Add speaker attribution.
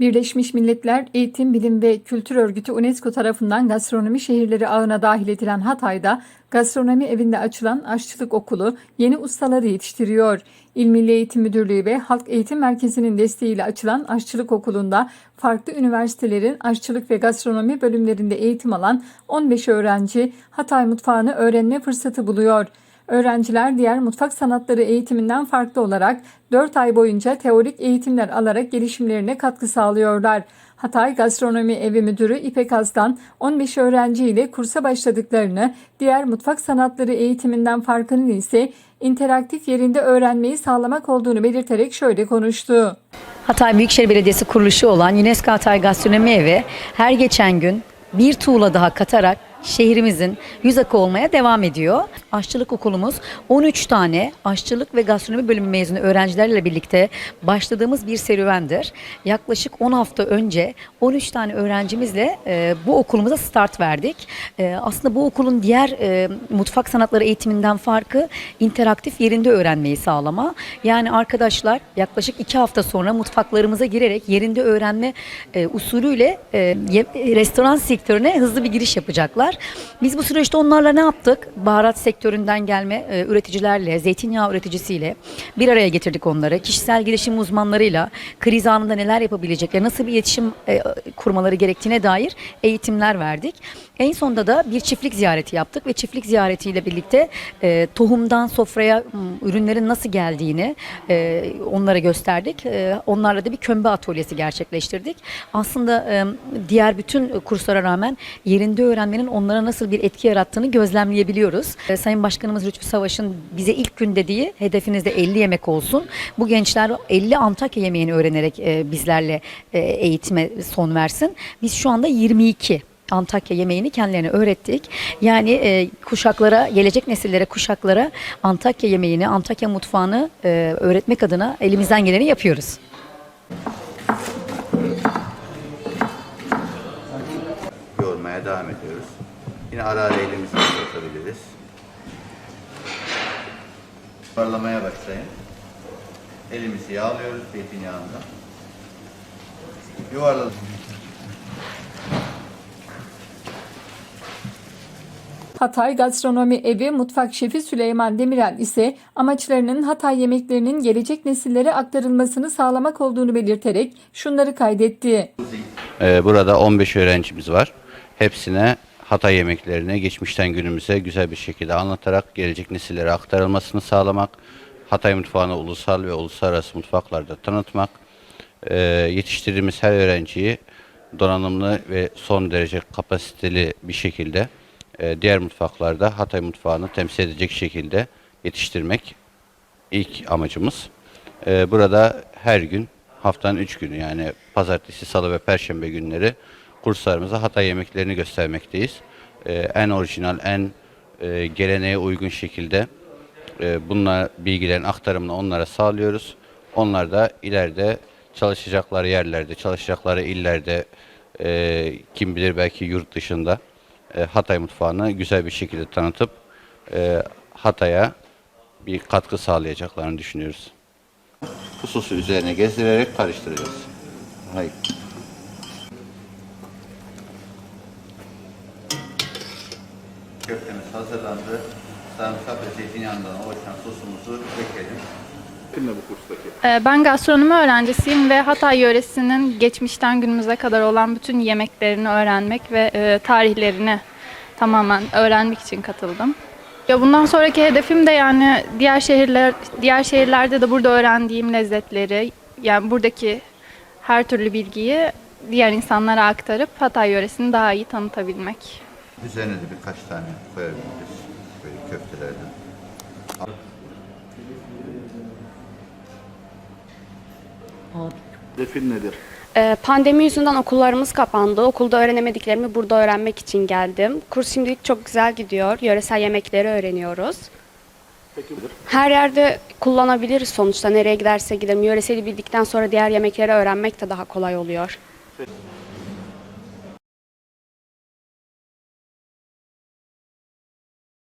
Speaker 1: Birleşmiş Milletler Eğitim, Bilim ve Kültür Örgütü UNESCO tarafından gastronomi şehirleri ağına dahil edilen Hatay'da gastronomi evinde açılan aşçılık okulu yeni ustaları yetiştiriyor. İl Milli Eğitim Müdürlüğü ve Halk Eğitim Merkezi'nin desteğiyle açılan aşçılık okulunda farklı üniversitelerin aşçılık ve gastronomi bölümlerinde eğitim alan 15 öğrenci Hatay mutfağını öğrenme fırsatı buluyor. Öğrenciler diğer mutfak sanatları eğitiminden farklı olarak 4 ay boyunca teorik eğitimler alarak gelişimlerine katkı sağlıyorlar. Hatay Gastronomi Evi Müdürü İpek Aslan 15 öğrenci ile kursa başladıklarını, diğer mutfak sanatları eğitiminden farkının ise interaktif yerinde öğrenmeyi sağlamak olduğunu belirterek şöyle konuştu.
Speaker 2: Hatay Büyükşehir Belediyesi kuruluşu olan UNESCO Hatay Gastronomi Evi her geçen gün bir tuğla daha katarak şehrimizin yüz akı olmaya devam ediyor. Aşçılık okulumuz 13 tane aşçılık ve gastronomi bölümü mezunu öğrencilerle birlikte başladığımız bir serüvendir. Yaklaşık 10 hafta önce 13 tane öğrencimizle e, bu okulumuza start verdik. E, aslında bu okulun diğer e, mutfak sanatları eğitiminden farkı interaktif yerinde öğrenmeyi sağlama. Yani arkadaşlar yaklaşık 2 hafta sonra mutfaklarımıza girerek yerinde öğrenme e, usulüyle e, restoran sektörüne hızlı bir giriş yapacaklar. Biz bu süreçte onlarla ne yaptık? Baharat sektöründen gelme e, üreticilerle, zeytinyağı üreticisiyle bir araya getirdik onları. Kişisel gelişim uzmanlarıyla kriz anında neler yapabilecekler, nasıl bir iletişim e, kurmaları gerektiğine dair eğitimler verdik. En sonunda da bir çiftlik ziyareti yaptık ve çiftlik ziyaretiyle birlikte e, tohumdan sofraya ürünlerin nasıl geldiğini e, onlara gösterdik. E, onlarla da bir kömbe atölyesi gerçekleştirdik. Aslında e, diğer bütün kurslara rağmen yerinde öğrenmenin onlara nasıl bir etki yarattığını gözlemleyebiliyoruz. E, Sayın Başkanımız Lütfü Savaş'ın bize ilk gün dediği hedefinizde 50 yemek olsun. Bu gençler 50 Antakya yemeğini öğrenerek e, bizlerle e, eğitime son versin. Biz şu anda 22 Antakya yemeğini kendilerine öğrettik. Yani e, kuşaklara, gelecek nesillere, kuşaklara Antakya yemeğini, Antakya mutfağını e, öğretmek adına elimizden geleni yapıyoruz.
Speaker 3: yoğurmaya devam ediyoruz. Yine ara ara elimizi ıslatabiliriz. Yuvarlamaya başlayın. Elimizi yağlıyoruz zeytinyağında. Yuvarladık.
Speaker 1: Hatay Gastronomi Evi Mutfak Şefi Süleyman Demirel ise amaçlarının Hatay yemeklerinin gelecek nesillere aktarılmasını sağlamak olduğunu belirterek şunları kaydetti.
Speaker 3: Ee, burada 15 öğrencimiz var. Hepsine Hatay yemeklerini geçmişten günümüze güzel bir şekilde anlatarak gelecek nesillere aktarılmasını sağlamak, Hatay mutfağını ulusal ve uluslararası mutfaklarda tanıtmak, ee, yetiştirdiğimiz her öğrenciyi donanımlı ve son derece kapasiteli bir şekilde e, diğer mutfaklarda Hatay mutfağını temsil edecek şekilde yetiştirmek ilk amacımız. Ee, burada her gün haftanın üç günü yani pazartesi, salı ve perşembe günleri kurslarımıza Hatay yemeklerini göstermekteyiz. Ee, en orijinal, en e, geleneğe uygun şekilde e, bunlar bilgilerin aktarımını onlara sağlıyoruz. Onlar da ileride çalışacakları yerlerde, çalışacakları illerde, e, kim bilir belki yurt dışında e, Hatay mutfağını güzel bir şekilde tanıtıp e, Hatay'a bir katkı sağlayacaklarını düşünüyoruz. Bu sosu üzerine gezdirerek karıştıracağız. Hayır. Köftemiz hazırlandı. Sarımsak ve zeytinyağından oluşan sosumuzu dökelim.
Speaker 4: Kimle bu kurstaki?
Speaker 5: Ee, Ben gastronomi öğrencisiyim ve Hatay yöresinin geçmişten günümüze kadar olan bütün yemeklerini öğrenmek ve e, tarihlerini tamamen öğrenmek için katıldım. Ya bundan sonraki hedefim de yani diğer şehirler diğer şehirlerde de burada öğrendiğim lezzetleri yani buradaki her türlü bilgiyi diğer insanlara aktarıp Hatay yöresini daha iyi tanıtabilmek.
Speaker 3: Üzerine de birkaç tane koyabiliriz. Böyle köftelerden.
Speaker 4: Defin nedir?
Speaker 6: Ee, Pandemi yüzünden okullarımız kapandı. Okulda öğrenemediklerimi burada öğrenmek için geldim. Kurs şimdilik çok güzel gidiyor. Yöresel yemekleri öğreniyoruz.
Speaker 4: Peki nedir?
Speaker 6: Her yerde kullanabiliriz sonuçta. Nereye giderse gidelim. Yöreseli bildikten sonra diğer yemekleri öğrenmek de daha kolay oluyor.
Speaker 4: Peki.